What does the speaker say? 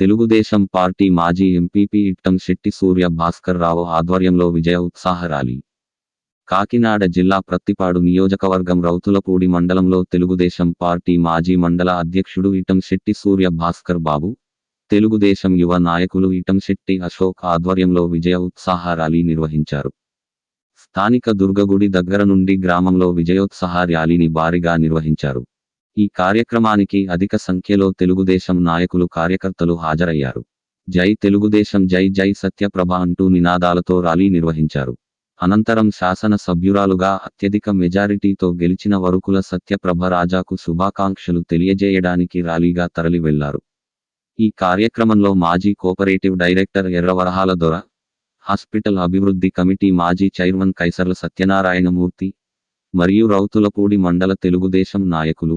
Telugu Desam party మాజీ MPP Ittam Shetty Surya Bhaskar Rao ఆధ్వర్యంలో విజయ ఉత్సాహ ర్యాలీ. కాకినాడ జిల్లా ప్రత్తిపాడు నియోజకవర్గం రౌతులపూడి మండలంలో తెలుగుదేశం పార్టీ మాజీ మండల అధ్యక్షుడు ఇటం శెట్టి సూర్య భాస్కర్ బాబు తెలుగుదేశం యువ నాయకులు ఇటం శెట్టి అశోక్ ఆధ్వర్యంలో విజయ ఉత్సాహ ర్యాలీ నిర్వహించారు. స్థానిక దుర్గగుడి దగ్గర నుండి గ్రామంలో విజయోత్సాహ ర్యాలీని భారీగా నిర్వహించారు. ఈ కార్యక్రమానికి అధిక సంఖ్యలో తెలుగుదేశం నాయకులు కార్యకర్తలు హాజరయ్యారు. జై తెలుగుదేశం జై జై సత్యప్రభ అంటూ నినాదాలతో ర్యాలీ నిర్వహించారు. అనంతరం శాసన సభ్యురాలుగా అత్యధిక మెజారిటీతో గెలిచిన వరుకుల సత్యప్రభ రాజాకు శుభాకాంక్షలు తెలియజేయడానికి ర్యాలీగా తరలి వెళ్ళారు ఈ కార్యక్రమంలో మాజీ కోఆపరేటివ్ డైరెక్టర్ ఎర్రవరహాల దొర హాస్పిటల్ అభివృద్ధి కమిటీ మాజీ చైర్మన్ కైసర్ల సత్యనారాయణమూర్తి మరియు రౌతులపూడి మండల తెలుగుదేశం నాయకులు